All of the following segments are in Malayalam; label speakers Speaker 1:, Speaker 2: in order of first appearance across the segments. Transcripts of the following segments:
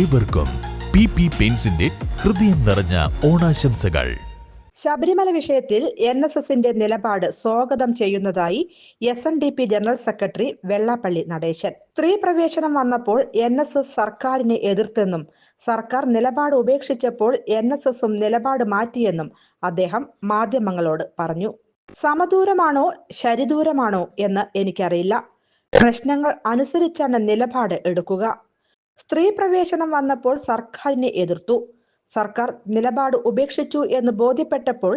Speaker 1: ഏവർക്കും പി പി പെയിൻസിന്റെ ഹൃദയം നിറഞ്ഞ ഓണാശംസകൾ
Speaker 2: ശബരിമല വിഷയത്തിൽ എൻ എസ് എസിന്റെ നിലപാട് സ്വാഗതം ചെയ്യുന്നതായി S N D P general secretary Vellappally Natesan സ്ത്രീ പ്രവേശനം വന്നപ്പോൾ എൻ എസ് എസ് സർക്കാരിനെ എതിർത്തെന്നും സർക്കാർ നിലപാട് ഉപേക്ഷിച്ചപ്പോൾ എൻ എസ് എസും നിലപാട് മാറ്റിയെന്നും അദ്ദേഹം മാധ്യമങ്ങളോട് പറഞ്ഞു സമദൂരമാണോ ശരിദൂരമാണോ എന്ന് എനിക്കറിയില്ല പ്രശ്നങ്ങൾ അനുസരിച്ചാണ് നിലപാട് എടുക്കുക സ്ത്രീ പ്രവേശനം വന്നപ്പോൾ സർക്കാരിനെ എതിർത്തു സർക്കാർ നിലപാട് ഉപേക്ഷിച്ചു എന്ന് ബോധ്യപ്പെട്ടപ്പോൾ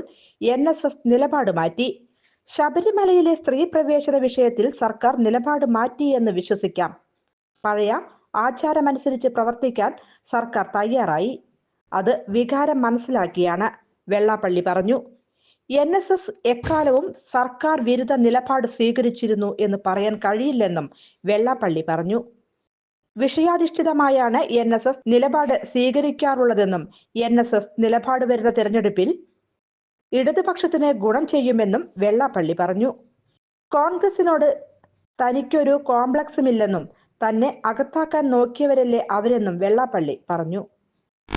Speaker 2: എൻ എസ് എസ് നിലപാട് മാറ്റി ശബരിമലയിലെ സ്ത്രീ പ്രവേശന വിഷയത്തിൽ സർക്കാർ നിലപാട് മാറ്റി എന്ന് വിശ്വസിക്കാം പഴയ ആചാരമനുസരിച്ച് പ്രവർത്തിക്കാൻ സർക്കാർ തയ്യാറായി അത് വികാരം മനസ്സിലാക്കിയാണ് വെള്ളാപ്പള്ളി പറഞ്ഞു എൻ എസ് എസ് എക്കാലവും സർക്കാർ വിരുദ്ധ നിലപാട് സ്വീകരിച്ചിരുന്നു എന്ന് പറയാൻ കഴിയില്ലെന്നും വെള്ളാപ്പള്ളി പറഞ്ഞു വിഷയാധിഷ്ഠിതമായാണ് എൻ എസ് എസ് നിലപാട് സ്വീകരിക്കാറുള്ളതെന്നും എൻ എസ് എസ് നിലപാട് വരുന്ന തെരഞ്ഞെടുപ്പിൽ ഇടതുപക്ഷത്തിന് ഗുണം ചെയ്യുമെന്നും വെള്ളാപ്പള്ളി പറഞ്ഞു കോൺഗ്രസിനോട് തനിക്കൊരു ഇല്ലെന്നും തന്നെ അകത്താക്കാൻ നോക്കിയവരല്ലേ അവരെന്നും വെള്ളാപ്പള്ളി പറഞ്ഞു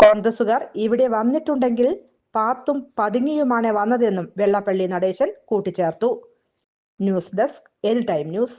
Speaker 2: കോൺഗ്രസുകാർ ഇവിടെ വന്നിട്ടുണ്ടെങ്കിൽ പാത്തും പതുങ്ങിയുമാണ് വന്നതെന്നും വെള്ളാപ്പള്ളി നടേശൻ കൂട്ടിച്ചേർത്തു news desk L time news